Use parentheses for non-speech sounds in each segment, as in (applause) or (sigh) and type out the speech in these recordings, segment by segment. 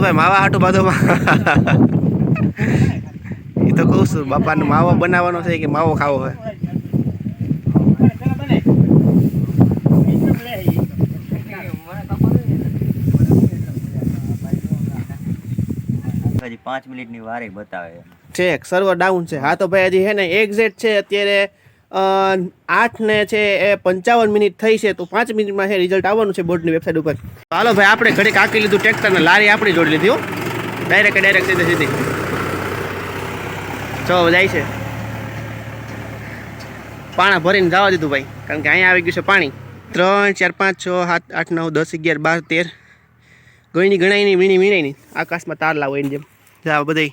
ભાઈ માવા હાટું બાજુમાં? એ તો કહું છું બાપાને માવો બનાવવાનો છે કે માવો ખાવો હોય પાંચ મિનિટની વારે બતાવે. ઠીક સર્વર ડાઉન છે. હા તો ભાઈ હજી હે ને એક્ઝેટ છે અત્યારે અ, આઠ ને છે એ પંચાવન મિનિટ થઈ છે તો પાંચ મિનિટમાં છે રિઝલ્ટ આવવાનું છે બોર્ડની વેબસાઇટ ઉપર. હાલો ભાઈ આપણે ઘડીક આંકી લીધું ટ્રેક્ટર ને લારી આપણી જોડી લીધી હો. ડાયરેક્ટ ડાયરેક્ટ સીધી સીધી. ચો જાય છે. પાણા ભરીને જવા દીધું ભાઈ કારણ કે અહીંયા આવી ગયું છે પાણી. ત્રણ ચાર પાંચ છ સાત આઠ નવ દસ અગિયાર બાર તેર. ગણીની ગણાય નહીં વીણી વીણાય નહીં આકાશમાં તાર લાવો એની જેમ. જા બધાય.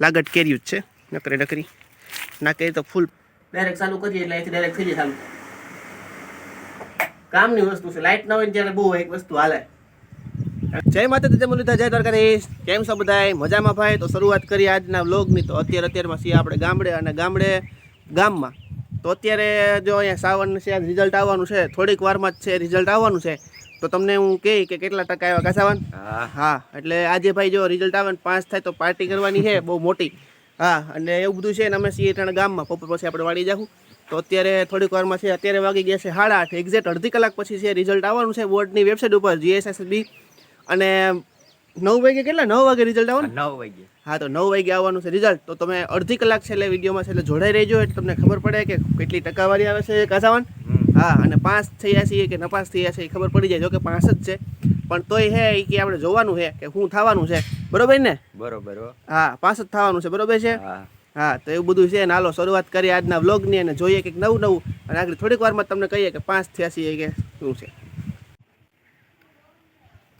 લાગટ કેર્યું જ છે. નકરી નકરી. ના કરી તો ફૂલ ડાયરેક્ટ ચાલુ કરીએ એટલે અહીંથી ડાયરેક્ટ થઈ જાય ચાલુ. કામની વસ્તુ છે. લાઇટ ના હોય ત્યારે બહુ એક વસ્તુ હાલે. જય માતાજી જય મુરલીધર જય દ્વારકાધીશ. કેમ છો બધાય? મજામાં ભાઈ? તો શરૂઆત કરીએ આજના વ્લોગની. તો અત્યારે અત્યારમાં છીએ આપણે ગામડે અને ગામડે ગામમાં. તો અત્યારે જો અહીંયા સાવન છે રિઝલ્ટ આવવાનું છે. થોડીક વારમાં જ છે રિઝલ્ટ આવવાનું છે. તો તમને હું કહી કે કેટલા ટકા આવ્યા કા સાવન? હા. હા એટલે આજે ભાઈ જો રિઝલ્ટ આવે ને પાંચ થાય તો પાર્ટી કરવાની છે બહુ મોટી. હા અને એવું બધું છે ને અમે છીએ ત્રણ ગામમાં. બપોર પછી આપણે વાળી જાઉં તો અત્યારે થોડીક વારમાં છે અત્યારે વાગી ગયા છે સાડા આઠ. એક્ઝેક્ટ અડધી કલાક પછી છે રિઝલ્ટ આવવાનું છે બોર્ડની વેબસાઇટ ઉપર જીએસએસબી અને નવ વાગે કેટલા? નવ વાગે રિઝલ્ટ આવવાનું? નવ વાગે. હા તો નવ વાગે આવવાનું છે રિઝલ્ટ તો તમે અડધી કલાક છેલ્લે વિડીયોમાં છેલ્લે જોડાઈ રહેજો એટલે તમને ખબર પડે કે કેટલી ટકાવારી આવે છે કાસાવાન. હા અને પાંચ થયા છીએ કે નપાસ થયા છે એ ખબર પડી જાય જો કે પાંચ જ છે. પણ તોય હે એ કે આપણે જોવાનું છે કે શું થવાનું છે. બરોબર ને? બરોબર હા. પાંચ જ થવાનું છે બરોબર છે? હા. હા તો એવું બધું છે ને હાલો શરૂઆત કરીએ આજના વ્લોગની અને જોઈએ કંઈક નવું નવું. અને આગળ થોડીક વારમાં તમને કહીએ કે પાંચ થયા કે શું છે.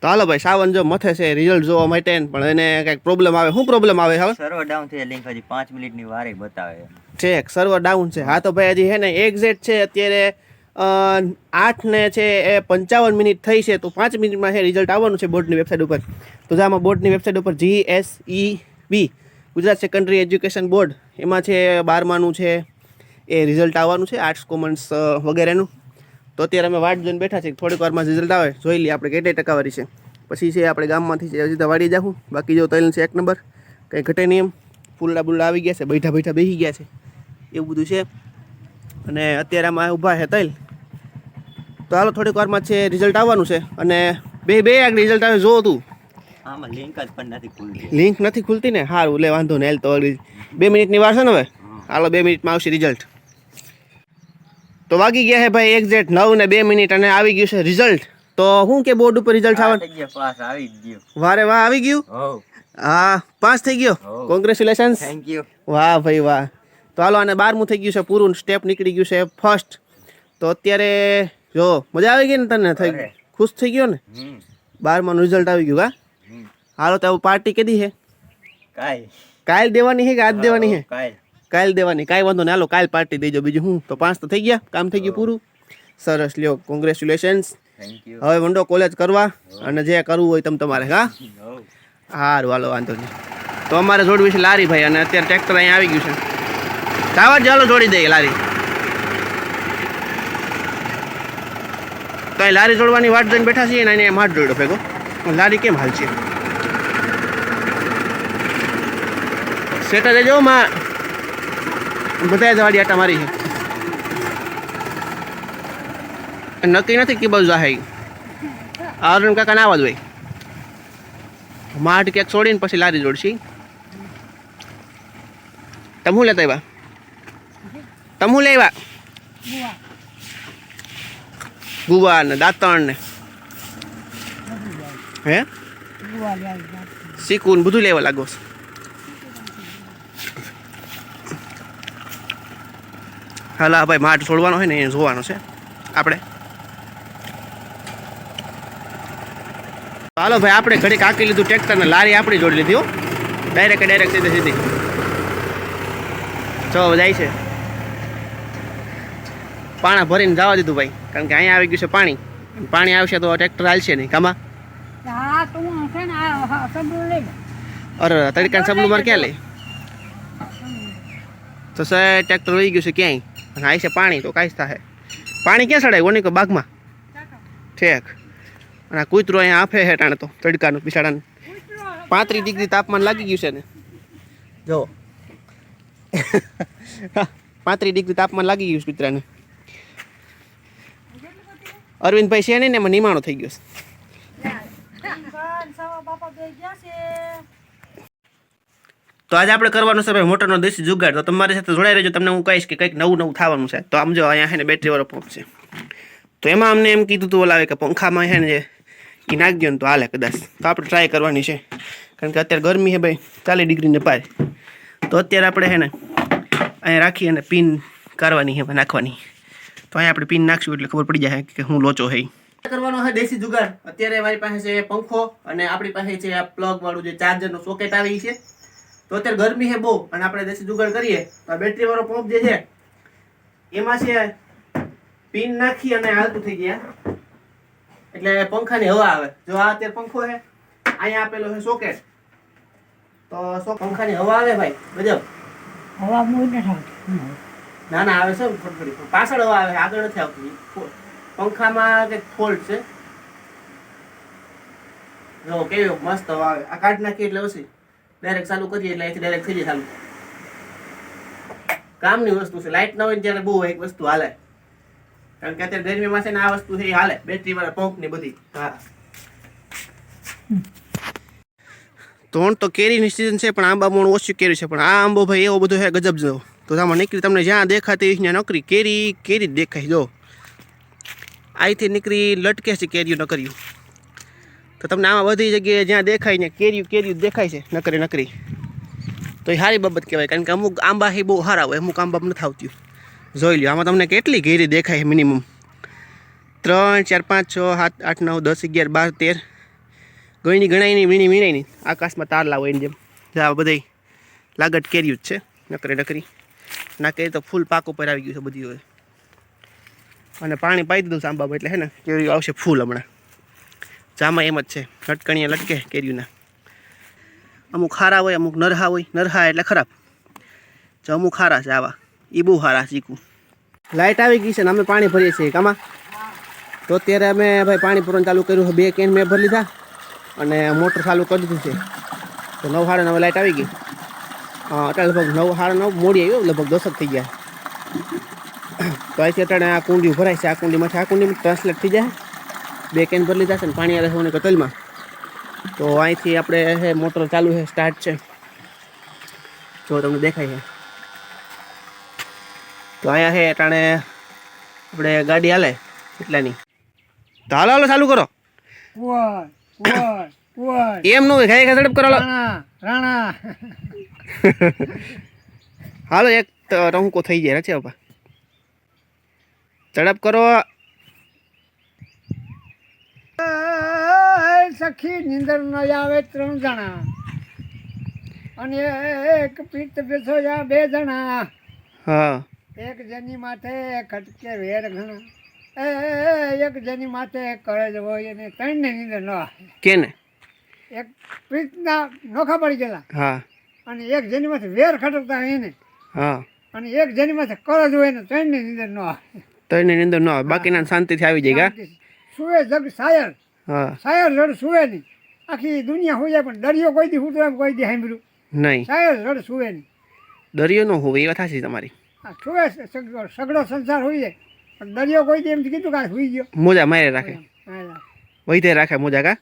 તો હાલો ભાઈ સાવન જો મથે છે રિઝલ્ટ જોવા માટે પણ એને કંઈક પ્રોબ્લેમ આવે. શું પ્રોબ્લેમ આવે હવે સર્વર ડાઉન થઈ લિંક હજી પાંચ મિનિટની વારે બતાવે. ઠીક સર્વર ડાઉન છે. હા તો ભાઈ હજી હે ને એક્ઝેક્ટ છે અત્યારે અ, આઠ ને છે એ પંચાવન મિનિટ થઈ છે તો પાંચ મિનિટમાં છે રિઝલ્ટ આવવાનું છે બોર્ડની વેબસાઇટ ઉપર. તો આમાં બોર્ડની વેબસાઇટ ઉપર G S E B Gujarat Secondary Education Board એમાં છે બારમાનું છે એ રિઝલ્ટ આવવાનું છે આર્ટ્સ કોમર્સ વગેરેનું. તો અત્યારે અમે વાટ જોઈને બેઠા છે થોડીક વારમાં રિઝલ્ટ આવે જોઈ લઈએ આપણે કેટલી ટકાવારી છે. પછી છે આપણે ગામમાંથી છે સીધા વાડી જાઉં બાકી જો તૈલ છે એક નંબર કંઈ ઘટે નહીં એમ. ફૂલડા બુલડા આવી ગયા છે બેઠા બેઠા બેસી ગયા છે. એવું બધું છે. અને અત્યારે આમાં ઊભા છે તૈલ તો હાલો થોડીક વારમાં છે રિઝલ્ટ આવવાનું છે અને બે બે આગળ રિઝલ્ટ આવે જોવું તું. લિંક જ પણ નથી ખુલતી. લિંક નથી ખુલતી ને? સારું લે વાંધો ને તો બે મિનિટની વાર છે ને હવે? હાલો બે મિનિટમાં આવશે રિઝલ્ટ તો વાગી ગયા છે ભાઈ એક્ઝેક્ટ નવ ને બે મિનિટ અને આવી ગયું છે રિઝલ્ટ તો શું કે બોર્ડ ઉપર રિઝલ્ટ આવવાનું? ગયો આવી ગયો. વારે વાહ આવી ગયું? હા. પાંચ થઈ ગયો? કોંગ્રેચ્યુલેશન થેન્ક યુ વાહ ભાઈ વાહ. તો હાલો આને બારમું થઈ ગયું છે પૂરું સ્ટેપ નીકળી ગયું છે ફર્સ્ટ તો અત્યારે જો મજા આવી ગઈ ને તને? થઈ અરે. ખુશ થઈ ગયો ને? બારમાનું રિઝલ્ટ આવી ગયું હા? હાલો તો પાર્ટી કેદી છે કાલ. કાલ દેવાની હે કે આજ દેવાની હે? કાલ. દેવાની. કાંઈ વાંધો નહીં. હાલો કાલ પાર્ટી દેજો બીજું હું? તો પાંચ તો થઈ ગયા. કામ થઈ ગયું પૂરું. સરસ લ્યો કોંગ્રેચ્યુલેશન્સ હવે વંડો કોલેજ કરવા અને જે કરવું હોય તમ તમારે હા? હો. સારું હાલો વાંધો નહીં. તો અમારે જોડવી છે લારી ભાઈ અને અત્યારે ટ્રેક્ટર અહીંયા આવી ગયું છે. ચાવા જ ચાલો જોડી દઈએ લારી. તો લારી જોડવાની વાટ જોઈને બેઠા છીએ ને એને એમ હાથ જોડ્યો ભેગો. લારી કેમ હાલ છે સેટરે જો માં. બધા જ આટા મારી છે. નક્કી નથી કે બાજુ જાહે આરણ કાકા ના આવા હોય. માઠ ક્યાંક છોડીને પછી લારી જોડશી. તમે શું લેતા આવ્યા? તમે શું લેવા? ગુવા ને દાંતણ ને હે? શીખવું બધું લેવા લાગો છો. હાલા ભાઈ માઠ છોડવાનો હોય ને એ જોવાનો છે. આપણે. હાલો ભાઈ, આપણે ઘડીક કાકી લીધું ટ્રેક્ટર ને લારી આપણી જોડી લીધી હો. ડાયરેક્ટ ડાયરેક્ટ સીધી સીધી. ચો જાય છે. પાણા ભરીને જવા દીધું ભાઈ. કારણ કે અહીંયા આવી ગયું છે પાણી. પાણી આવશે તો ટ્રેક્ટર હાલશે નહીં. કામાં? હા તું છે ને આ સબલું લઈ લે. અરે તડકા સબલું મારે ક્યાં લે? તો સાહેબ ટ્રેક્ટર વહી ગયું છે ક્યાંય? અને આવી છે પાણી તો કાંઈ થાય પાણી ક્યાં ચડાય ઓની કો બાગમાં? ઠેક. અને આ કૂતરો અહીંયા આફે હે ટાણે તો તડકાનું બિસાડાનું. પાંત્રીસ ડિગ્રી તાપમાન લાગી ગયું છે ને. જો. પાંત્રીસ ડિગ્રી તાપમાન લાગી ગયું છે કૂતરાને. અરવિંદભાઈ છે ને એમાં નિમાણો થઈ ગયો છે. તો આજે આપણે કરવાનું છે ભાઈ મોટરનો દેશી જુગાડ. તો તમારી સાથે જોડાઈ રહેજો. તમને હું કહીશ કે કંઈક નવું નવું થવાનું છે. તો આમ જો અહીંયા છે ને બેટરી વાળો પંપ છે. તો એમાં અમને એમ કીધું તું ઓલા આવે કે પંખામાં છે ને એ નાખી દો ને તો હાલે કદાચ. તો આપણે ટ્રાય કરવાની છે. કારણ કે અત્યારે ગરમી છે ભાઈ. ચાલીસ ડિગ્રીને પાર. તો અત્યારે આપણે છે ને અહીંયા રાખી અને પિન કાઢવાની છે, નાખવાની. તો અહીંયા આપણે પિન નાખશું એટલે ખબર પડી જાય કે હું લોચો હઈ કરવાનો છે દેશી જુગાડ અત્યારે મારી પાસે છે પંખો અને આપણી પાસે છે આ પ્લગ વાળું જે ચાર્જરનું સોકેટ આવી છે. તો અત્યારે ગરમી છે બહુ અને આપણે દેશી જુગાડ કરીએ તો આ બેટરી વાળો પંપ જે છે એમાં છે પિન નાખી અને હાલતું થઈ ગયા એટલે પંખાની હવા આવે. જો આ અત્યારે પંખો છે અહીંયા આપેલો છે સોકેટ તો સો પંખાની હવા આવે ભાઈ? ગજબ. હવા મૂળ નથી આવતી. ના ના આવે છે થોડી પાછળ આવે, આગળ નથી આવતી. પંખામાં કંઈક ફોલ્ટ છે. જો, કેવી મસ્ત હવા આવે. આ કાઢ નાખી એટલે ઓછી ડાયરેક્ટ ચાલુ કરીએ એટલે અહીંથી ડાયરેક્ટ થઈ જાય ચાલુ. કામની વસ્તુ છે. લાઇટ ના હોય ત્યારે બહુ એક વસ્તુ હાલે. કારણ કે અત્યારે ગરમીમાં છે ને આ વસ્તુ છે એ હાલે. બેટરી વાળા પંપની બધી. હા. તોણ તો કેરીની સિઝન છે, પણ આંબા મોણ ઓછી કેરી છે. પણ આ આંબો ભાઈ એવો બધો છે ગજબ જેવો. તો આમાં નીકળી તમને જ્યાં દેખાતી હોય ત્યાં નકરી કેરી કેરી જ દેખાય, જો. અહીંથી નીકળી લટકે છે કેરીઓ નકર્યું તો તમને આમાં બધી જગ્યાએ જ્યાં દેખાય ને કેરીયું કેરીયું દેખાય છે, નકરી નકરી. તો એ સારી બાબત કહેવાય, કારણ કે અમુક આંબા એ બહુ સારા હોય, અમુક આંબા નથી આવતી. જોઈ લ્યો, આમાં તમને કેટલી કેરી દેખાય મિનિમમ ત્રણ, ચાર, પાંચ, છ, સાત, આઠ, નવ, દસ, અગિયાર, બાર, તેર. ગણી ગણાય નહીં વીણી વીણાય નહીં આકાશમાં તાર લાવો એની જેમ. આ બધા લાગટ કેર્યું જ છે, નકરી નકરી. ના કે તો ફૂલ પાક ઉપર આવી ગયું છે બધી હોય અને પાણી પાઈ દીધું સાંબામાં એટલે હે ને, કેરીઓ આવશે ફૂલ હમણાં. જામાં એમ જ છે લટકણીએ લટકે કેરીઓના. અમુક ખારા હોય, અમુક નરહા હોય. નરહા એટલે ખરાબ. જો અમુક ખારા છે આવા. એ બહુ સારા ચીકુ લાઇટ આવી ગઈ છે ને અમે પાણી ભરીએ છીએ. કામાં? તો અત્યારે અમે ભાઈ પાણી પૂરવાનું ચાલુ કર્યું બે કેન મેં ભરી લીધા અને મોટર ચાલુ કરી દીધું છે. તો નવ સાડા નવ લાઇટ આવી ગઈ. હા અત્યારે લગભગ નવ સાડા નવ મોડી આવ્યો લગભગ દસ જ થઈ ગયા. તો અહીંથી અત્યારે આ કુંડી ભરાય છે. આ કુંડીમાંથી આ કુંડીમાં ટ્રાન્સલેટ થઈ જાય. બે કેન ભરી લીધા છે ને પાણી આવે છે કતલમાં. તો અહીંથી આપણે હે મોટર ચાલુ છે સ્ટાર્ટ છે. જો તમને દેખાય છે. તો અહીંયા છે અટાણે આપણે ગાડી હાલે એટલાની. તો હાલો હાલો ચાલુ કરો. એમ નું હોય ખાઈ ખાઈ ઝડપ કરો રાણા રાણા. (laughs) હાલો એક રંકો થઈ જાય રચે બાપા. ઝડપ કરો. સખી નીંદર ન આવે ત્રણ જણા. અને એક પીઠ બેસો યા બે જણા. હા. એક જની માથે ખટકે વેર ઘણા. એ એક જની માથે કળજ હોય અને ત્રણને નીંદર ન આવે. કેને? એક પીઠના નોખા પડી ગયેલા. હા. અને એક જેની માથે વેર ખટકતા એને. હા. અને એક જેની માથે કરજ હોય ને ત્રણને નીંદર ન આવે. તો એની અંદર ન આવે. બાકીના શાંતિથી આવી જાય સુવે જગ સાયર. હા. સાયર રડ સુવે નહીં. આખી દુનિયા હોય પણ દરિયો કોઈ દી એમ કોઈ દી સાંભળ્યું. નહીં. સાયર રડ સુવે નહીં. દરિયો ન હોવે એ વાત છે તમારી. હા સુવે સગ- સગડો સંસાર હોય જાય. પણ દરિયો કોઈ દી એમ કીધું કે સુઈ ગયો. મોજા મારે રાખે. વૈધે રાખે મોજા કા?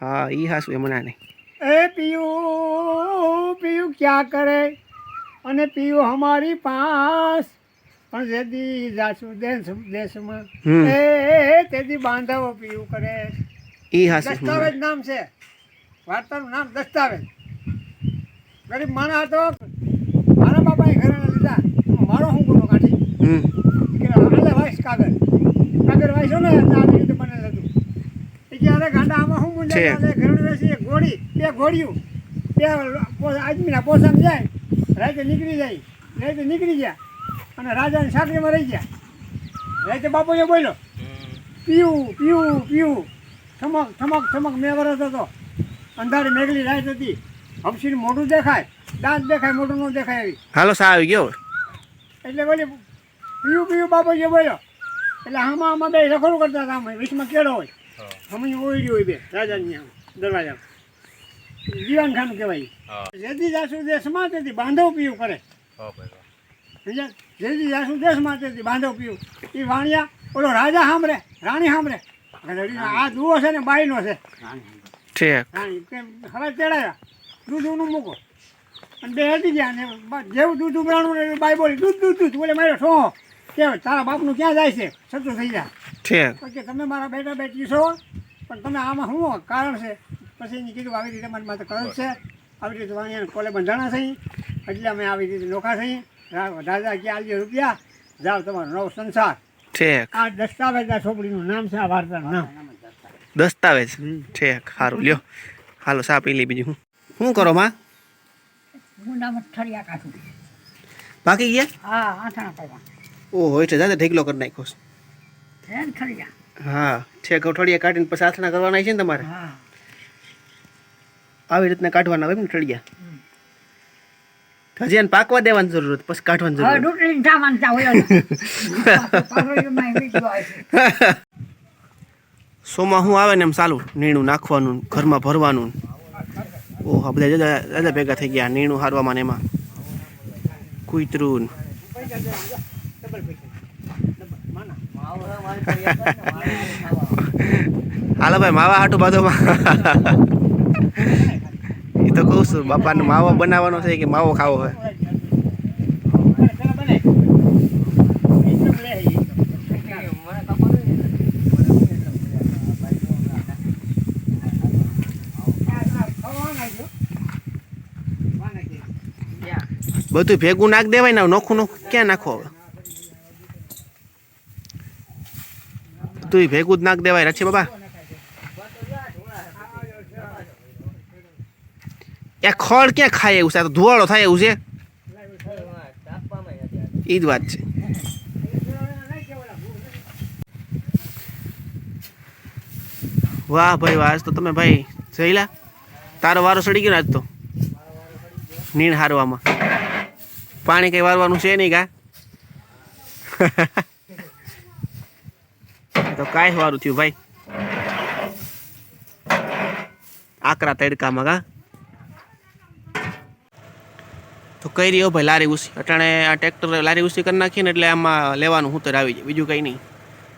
હા ઈ હાસુ એ મના નહીં એ પીયું પીયું ક્યાં કરે? અને પીયું અમારી પાસ. પણ જેદી જાસુ દેશ દેશમાં. એ તેથી બાંધવો પીયું કરે. દસ્તાવેજ નામ છે. વાર્તાનું નામ દસ્તાવેજ. ગરીબ માણસ હતો. મારા બાપાએ ઘરે લીધા. મારો હું ગુનો કાઢી? કે હાલે વાઈસ કાગળ. કાગળ વાઈસો ને આવી રીતે બનેલ હતું. એ કે અરે ગાંડા આમાં હું મુંડે ઘરે ચાલે ગોળી. ઘોડી બે ઘોડિયું બે આજમીના આદમીના પોસામાં જાય રાતે નીકળી જાય રાતે નીકળી ગયા અને રાજાની સાકરીમાં રહી ગયા. રાતે બાપુએ બોલ્યો પીવું પીવું પીવું. થમક થમક થમક મેં વરસ હતો. અંધારી મેઘલી રાત હતી. હમસીનું મોઢું દેખાય દાંત દેખાય મોઢું ન દેખાય એવી. હાલો સા આવી ગયો? એટલે બોલી પીવું પીવું બાપુજી બોલ્યો. એટલે આમાં આમાં બે રખડું કરતા હતા આમાં વીસમાં કેળો હોય. હમણાં ઓળી હોય બે રાજાની આમ દરવાજા દીવાનખાનું કહેવાય. જેથી જાસુ દેશમાં તેથી બાંધવ પીવું કરે. સમજ્યા? જેથી જાસુ દેશમાં તેથી બાંધવ પીવું એ વાણિયા ઓલો રાજા સાંભળે રાણી સાંભળે આ દુવો છે ને બાઈનો છે. હવે તેડાયા. દૂધ ઊનું મૂકો. અને બે હટી ગયા ને જેવું દૂધ ઉભરાણું ને બાઈ બોલી દૂધ દૂધ દૂધ. બોલે મારે શો કે તારા બાપનું ક્યાં જાય છે? સતું થઈ જાય. કે તમે મારા બેટા બેટી છો. પણ તમે આમાં શું કારણ છે? પછી એને કીધું આવી રીતે મારી માથે કરજ છે. આવી રીતે વાણિયાને કોલે બંધાણા થઈ એટલે અમે આવી રીતે નોખા થઈ દાદા કે આલજો રૂપિયા જાઓ તમારો નવો સંસાર. ઠીક. આ દસ્તાવેજ આ છોકરીનું નામ છે આ વાર્તાનું નામ. દસ્તાવેજ. ઠીક સારું લ્યો. હાલો સા પી લી બીજું. શું કરો માં? બાકી ગયા? હા આથાણા કરવા ઓહો એટલે છે જાતે ઢેકલો કરી નાખ્યો છે. હે ઠેક કઠોળિયા કાઢીને પછી આથણા કરવાના છે ને તમારે? હા. આવી રીતના કાઢવાના હોય ને ઠળિયા હજી એને પાકવા દેવાની જરૂર હતી, પછી કાઢવાની જરૂર. સોમાં હું આવે ને એમ ચાલુ? નીણું નાખવાનું ઘરમાં ભરવાનું. ઓહ બધા જુદા દાદા ભેગા થઈ ગયા. નીણું હારવામાં ને એમાં. કુતરું. હાલો ભાઈ માવા હાટું બાજુમાં. તો કહું છું, બાપાને માવો બનાવવાનો છે કે માવો ખાવો હોય બધું ભેગું નાખ દેવાય ને નોખું નોખું ક્યાં નાખો હવે? બધું ભેગું જ નાખ દેવાય, રચી બાબા એ ખડ ક્યાં ખાય એવું છે? આ તો ધુવાળો થાય એવું છે? એ જ વાત છે. વાહ ભાઈ, વાહ તો તમે ભાઈ જઈલા તારો વારો સડી ગયો ને આજ તો? નીણ હારવામાં. પાણી કઈ વારવાનું છે નહીં કા? (laughs) તો કાંઈ વારું થયું ભાઈ. આકરા તડકામાં કા? તો કઈ રહ્યો ભાઈ, લારી ઉસી. અટાણે આ ટ્રેક્ટર લારી ઉસી કરી નાખીએ ને એટલે આમાં લેવાનું હુતર આવી જાય. બીજું કંઈ નહીં.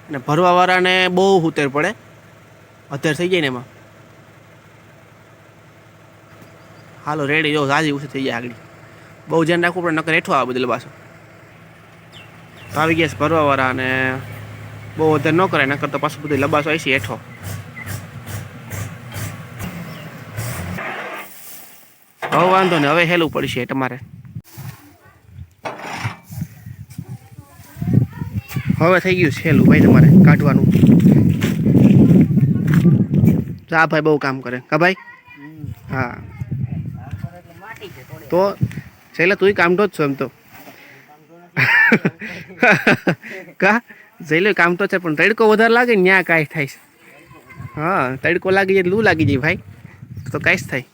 અને ભરવાવાળાને બહુ હુતર પડે. અત્યારે થઈ જાય ને એમાં. હાલો રેડી જો હાજી ઉસી થઈ જાય આગળ. બહુ ધ્યાન રાખવું પડે, નકર હેઠો આવે બધું પાછો. તો આવી ગયા ભરવાવાળા અને બહુ અધેર ન કરે નકર તો પાછું બધું લબાસો આવી છે હેઠો. હવે વાંધો ને હવે હેલું પડશે તમારે. હવે થઈ ગયું છેલ્લું ભાઈ તમારે કાઢવાનું. આ ભાઈ બહુ કામ કરે. કા ભાઈ? હા. તો છેલ્લે તું કામઠો જ છો એમ તો. (laughs) કા? જઈલે કામ તો છે, પણ તડકો વધારે લાગે ને ત્યાં કાંઈ થાય હા, તડકો લાગી જાય લૂ લાગી જાય ભાઈ. તો કાંઈ જ થાય.